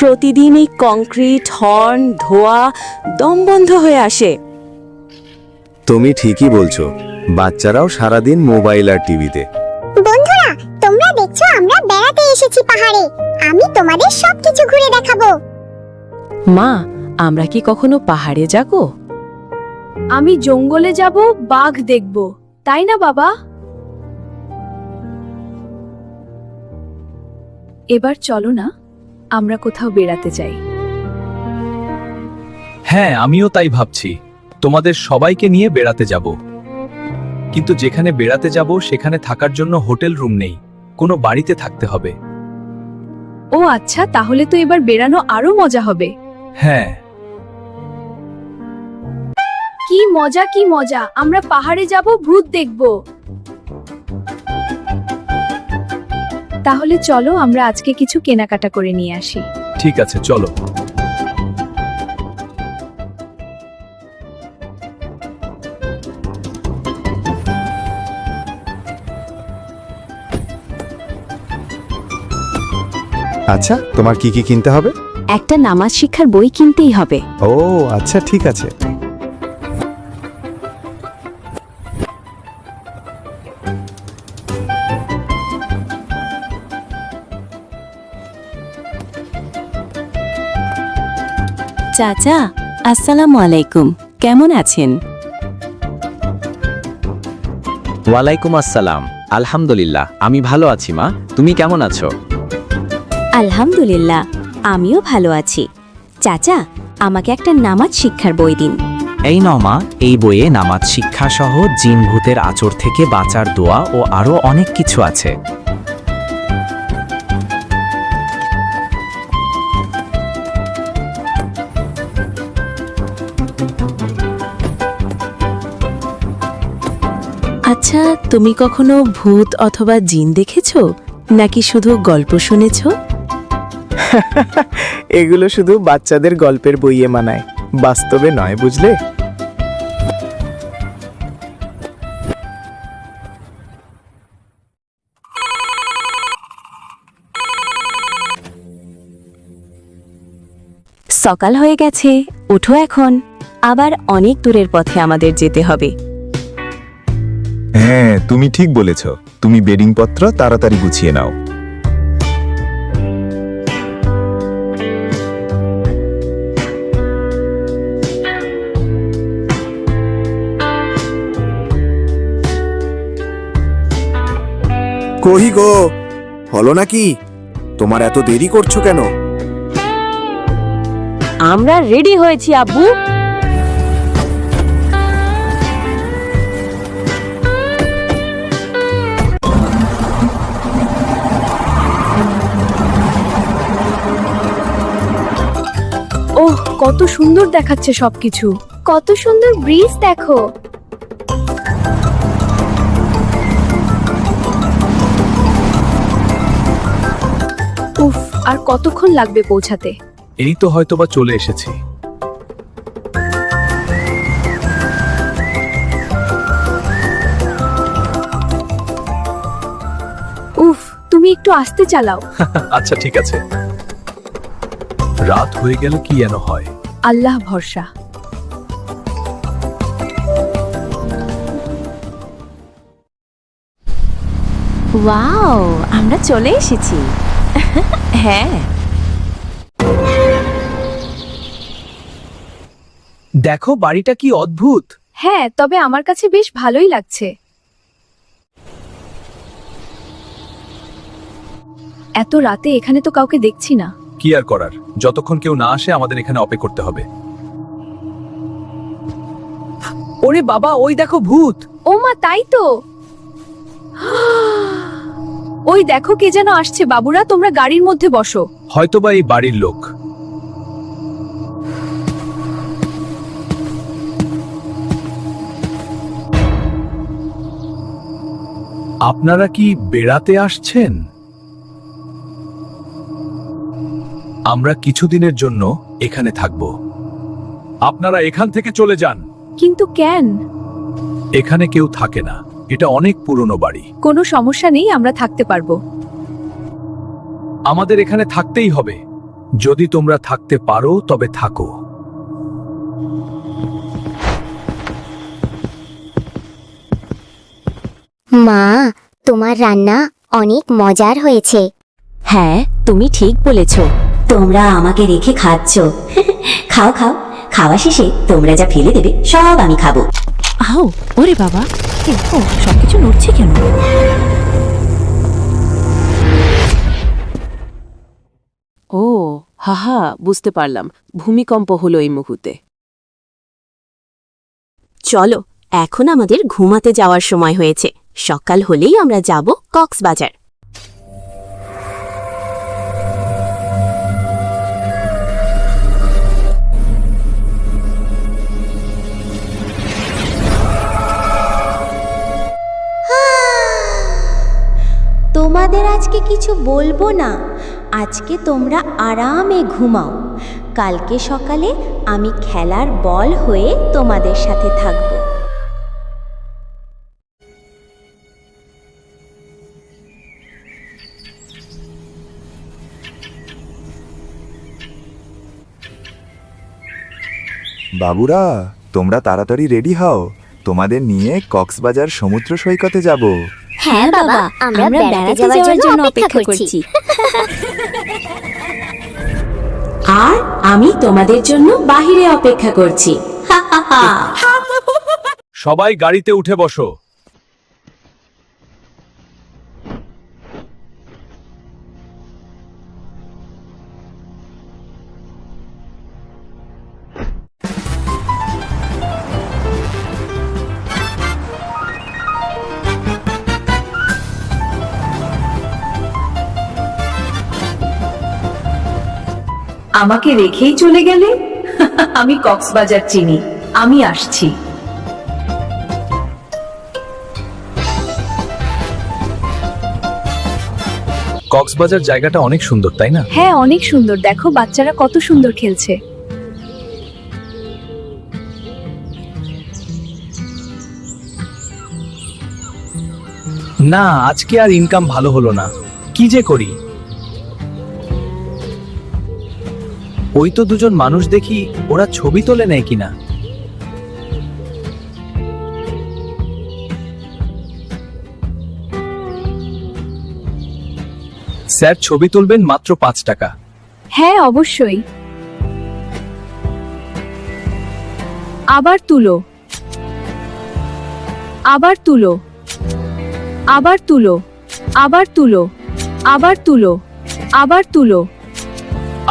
প্রতিদিন এই concrete horn ধোয়া দম বন্ধ হয়ে আসে। তুমি ঠিকই বলছো বাচ্চারাও সারাদিন মোবাইল আর টিভিতে। বন্ধুরা তোমরা দেখছ আমরা বেড়াতে এসেছি পাহাড়ে। আমি তোমাদের সবকিছু ঘুরে দেখাবো। মা আমরা কি কখনো পাহাড়ে যাব? আমি জঙ্গলে যাব বাঘ দেখব। তাই না বাবা? এবার চলো না। আমরা কোথাও বেড়াতে যাই হ্যাঁ আমিও তাই ভাবছি। তোমাদের সবাইকে নিয়ে বেড়াতে যাব। কিন্তু যেখানে বেড়াতে যাব সেখানে থাকার জন্য হোটেল রুম নেই। কোনো বাড়িতে থাকতে হবে। ও আচ্ছা তাহলে তো এবার বেড়ানো আরও মজা হবে। হ্যাঁ। কি মজা কি মজা। আমরা পাহাড়ে যাব ভূত দেখব। তাহলে চলো আমরা আজকে কিছু কেনাকাটা করে নিয়ে আসি। ঠিক আছে চলো। আচ্ছা তোমার কি কি কিনতে হবে? একটা নামাজ শিক্ষার বই কিনতেই হবে। ও আচ্ছা ঠিক আছে। চাচা আসসালামু আলাইকুম। কেমন আছেন? ওয়ালাইকুম আসসালাম। আলহামদুলিল্লাহ আমি ভালো আছি মা। তুমি কেমন আছো? আলহামদুলিল্লাহ আমিও ভালো আছি। চাচা আমাকে একটা নামাজ শিক্ষার বই দিন। এই নমা এই বইয়ে নামাজ শিক্ষা সহ জিন ভূতের আচর থেকে বাঁচার দোয়া ও আরও অনেক কিছু আছে। আচ্ছা তুমি কখনো ভূত অথবা জিন দেখেছ? নাকি শুধু গল্প শুনেছো? এগুলো শুধু বাচ্চাদের গল্পের বইয়ে মানায়। বাস্তবে নয় বুঝলে? সকাল হয়ে গেছে ওঠো এখন। আবার অনেক দূরের পথে আমাদের যেতে হবে। হ্যাঁ তুমি ঠিক বলেছ। তুমি বেডিং পত্র তাড়াতাড়ি গুছিয়ে নাও। কহি গো? হলো নাকি? তোমার এত দেরি করছ কেন? আমরা রেডি হয়েছি আব্বু। কত সুন্দর দেখাচ্ছে সবকিছু। কত সুন্দর ব্রিজ দেখো। উফ আর কতক্ষণ লাগবে পৌঁছাতে? এই তো হয়তোবা চলে এসেছি। উফ তুমি একটু আস্তে চালাও। আচ্ছা ঠিক আছে। রাত হয়ে গেল কি যেন হয়? আল্লাহ ভরসা। ওয়াও আমরা চলে এসেছি। হ্যাঁ। দেখো বাড়িটা কি অদ্ভুত। হ্যাঁ তবে আমার কাছে বেশ ভালোই লাগছে। এত রাতে এখানে তো কাউকে দেখছি না। কি আর করার? যতক্ষণ কেউ না আসে আমাদের এখানে অপেক্ষা করতে হবে। ওরে বাবা ওই দেখো ভূত। ও মা তাই তো। ওই দেখো কে যেন আসছে। বাবুরা তোমরা গাড়ির মধ্যে বসো। হয়তোবা এই বাড়ির লোক। আপনারা কি বেড়াতে আসছেন? আমরা কিছুদিনের জন্য এখানে থাকব। আপনারা এখান থেকে চলে যান। কিন্তু কেন? এখানে কেউ থাকে না। এটা অনেক পুরনো বাড়ি। কোনো সমস্যা নেই আমরা থাকতে পারব। আমাদের এখানে থাকতেই হবে। যদি তোমরা থাকতে পারো তবে থাকো। মা তোমার রান্না অনেক মজার হয়েছে। হ্যাঁ তুমি ঠিক বলেছ। তোমরা আমাকে রেখে খাচ্ছ। খাও খাও। খাওয়া শেষে তোমরা যা ফেলে দেবে সব আমি খাব। আও ওরে বাবা। ও সবকিছু নড়ছে কেন? ও হাহা বুঝতে পারলাম। ভূমিকম্প হলো এই মুহূর্তে। চলো এখন আমাদের ঘুমাতে যাওয়ার সময় হয়েছে। সকাল হলেই আমরা যাব কক্সবাজার। তোমাদের আজকে কিছু বলব না। আজকে তোমরা আরামে ঘুমাও। কালকে সকালে আমি খেলার বল হয়ে তোমাদের সাথে থাকব। বাবুরা, তোমরা তাড়াতাড়ি রেডি হও। তোমাদের নিয়ে কক্সবাজার সমুদ্র সৈকতে যাব। হ্যাঁ বাবা আমরা বেড়াতে যাওয়ার জন্য অপেক্ষা করছি। আর আমি তোমাদের জন্য বাহিরে অপেক্ষা করছি। সবাই গাড়িতে উঠে বসো। আমাকে রেখেই চলে গেলে? আমি কক্সবাজার চিনি আমি আসছি। কক্সবাজার জায়গাটা অনেক সুন্দর তাই না? হ্যাঁ অনেক সুন্দর। দেখো বাচ্চারা কত সুন্দর খেলছে। না আজকে আর ইনকাম ভালো হলো না। কি যে করি? ওই তো দুজন মানুষ দেখি ওরা ছবি তোলে নেয় কিনা। স্যার, ছবি তুলবেন মাত্র পাঁচ টাকা। হ্যাঁ অবশ্যই। আবার তুলো। আবার তুলো। আবার তুলো। আবার তুলো। আবার তুলো। আবার তুলো।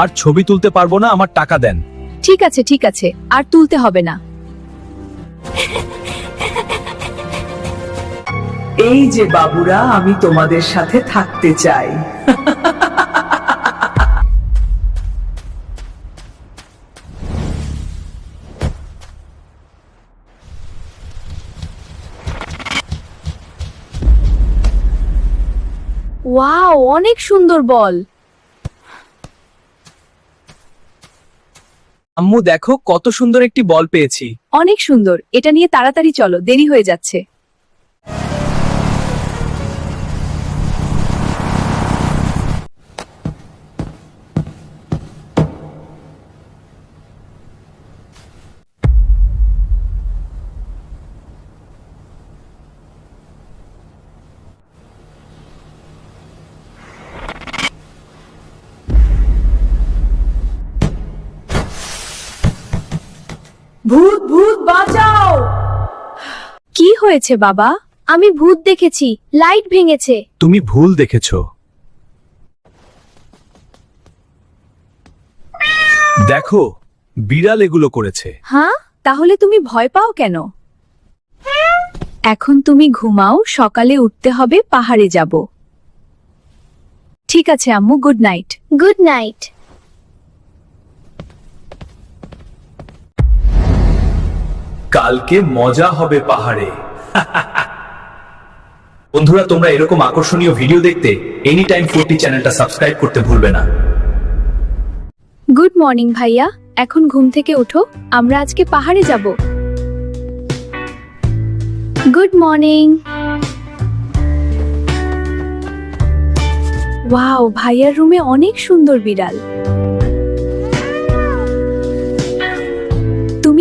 আর ছবি তুলতে পারব না আমার টাকা দেন। ঠিক আছে ঠিক আছে আর তুলতে হবে না। এই যে বাবুরা আমি তোমাদের সাথে থাকতে চাই। ওয়াও অনেক সুন্দর বল। আম্মু দেখো কত সুন্দর একটি বল পেয়েছি। অনেক সুন্দর। এটা নিয়ে তাড়াতাড়ি চলো, দেরি হয়ে যাচ্ছে। ভূত ভূত বাঁচাও! কি হয়েছে বাবা? আমি ভূত দেখেছি লাইট ভেঙেছে। তুমি ভুল দেখেছ। দেখো বিড়াল এগুলো করেছে। হ্যাঁ? তাহলে তুমি ভয় পাও কেন? এখন তুমি ঘুমাও সকালে উঠতে হবে পাহাড়ে যাব। ঠিক আছে আম্মু গুড নাইট গুড নাইট কালকে মজা হবে পাহাড়ে। বন্ধুরা, তোমরা এরকম আকর্ষণীয় ভিডিও দেখতে এনি টাইম ফোরটি চ্যানেলটা সাবস্ক্রাইব করতে ভুলবে না। গুড মর্নিং ভাইয়া। এখন ঘুম থেকে ওঠো আমরা আজকে পাহাড়ে যাব। গুড মর্নিং ওয়াও ভাইয়ার রুমে অনেক সুন্দর বিড়াল।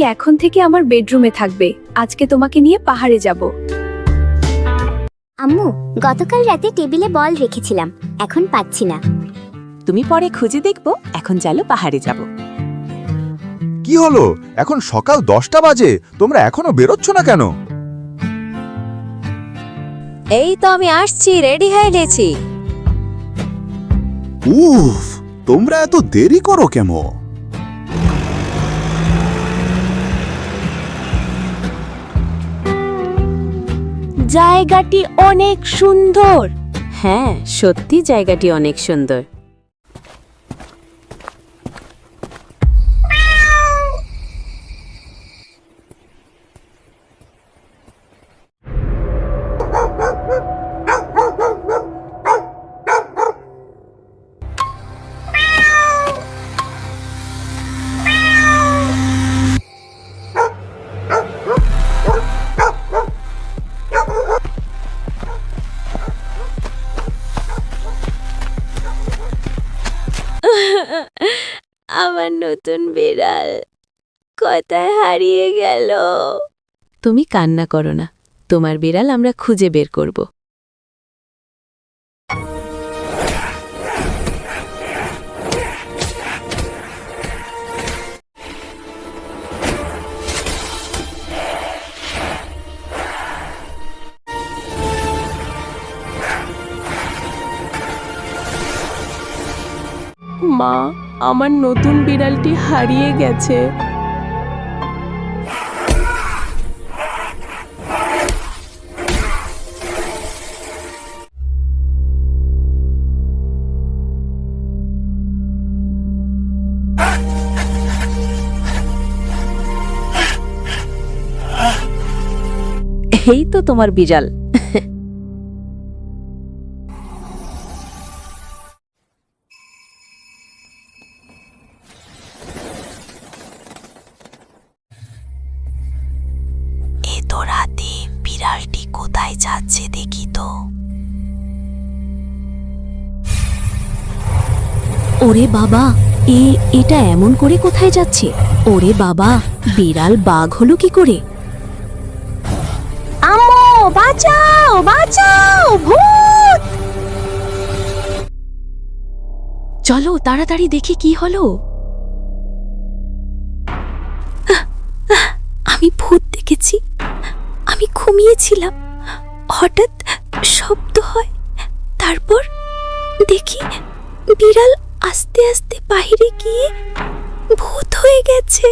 তুমি এখন থেকে আমার বেডরুমে থাকবে। আজকে তোমাকে নিয়ে পাহাড়ে যাব। আম্মু গতকাল রাতে টেবিলে বল রেখেছিলাম এখন পাচ্ছি না। তুমি পরে খুঁজে দেখব এখন চলো পাহাড়ে যাব। কি হলো? এখন সকাল দশটা বাজে তোমরা এখনও বেরোচ্ছ না কেন? এই তো আমি আসছি রেডি হয়ে গেছি। উফ তোমরা এত দেরি করো কেন? জায়গাটি অনেক সুন্দর। হ্যাঁ সত্যি জায়গাটি অনেক সুন্দর। আমার নতুন বিড়াল কথায় হারিয়ে গেল? তুমি কান্না করো না। তোমার বিড়াল আমরা খুঁজে বের করব। মা আমার নতুন বিড়ালটি হারিয়ে গেছে। এই তো তোমার বিড়াল। ওরে বাবা, এ, এটা এমন করে কোথায় যাচ্ছে? ওরে বাবা, বিড়াল বাঘ হলো কি করে? আম্মু, বাঁচাও বাঁচাও, ভূত! চলো তাড়াতাড়ি দেখি কি হলো। আমি ভূত দেখেছি। আমি ঘুমিয়েছিলাম। হঠাৎ শব্দ হয়। তারপর দেখি বিড়াল আস্তে আস্তে বাইরে গিয়ে ভূত হয়ে গেছে।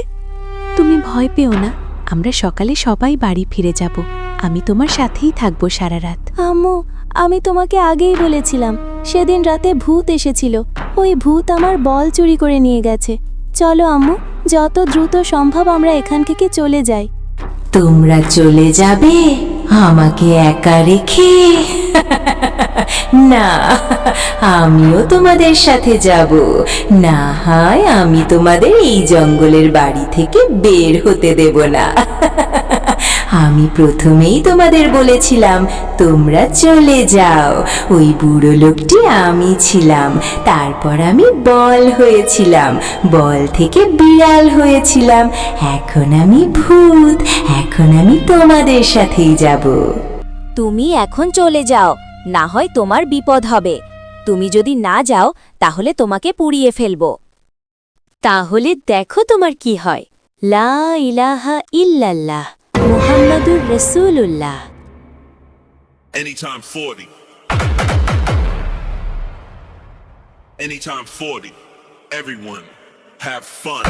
তুমি ভয় পেও না আমরা সকালে সবাই বাড়ি ফিরে যাব। আমি তোমার সাথেই থাকব সারা রাত। আম্মু আমি তোমাকে আগেই বলেছিলাম সেদিন রাতে ভূত এসেছিল। ওই ভূত আমার বল চুরি করে নিয়ে গেছে। চলো আম্মু যত দ্রুত সম্ভব আমরা এখান থেকে চলে যাই। তোমরা চলে যাবে? আমাকে একা রেখে? না, আমিও তোমাদের সাথে যাব। না হয় আমি তোমাদের এই জঙ্গলের বাড়ি থেকে বের হতে দেব না। আমি প্রথমেই তোমাদের বলেছিলাম, তোমরা চলে যাও। ওই বুড়ো লোকটি আমি ছিলাম। তারপর আমি বল হয়েছিলাম, বল থেকে বিড়াল হয়েছিলাম। এখন আমি ভূত, এখন আমি তোমাদের সাথেই যাব। তুমি এখন চলে যাও, না হয় তোমার বিপদ হবে। তুমি যদি না যাও, তাহলে তোমাকে পুড়িয়ে ফেলব। তাহলে দেখো তোমার কি হয়। লা ইলাহা ইল্লাল্লাহ। মুহাম্মাদুর রসুল্লাহ Anytime 40. Anytime 40. Everyone, have fun.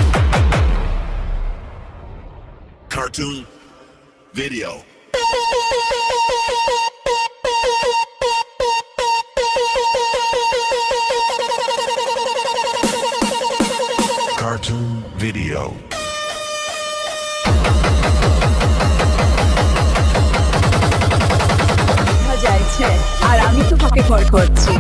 Cartoon video. Cartoon video. আর আমি তোমাকে কল করছি।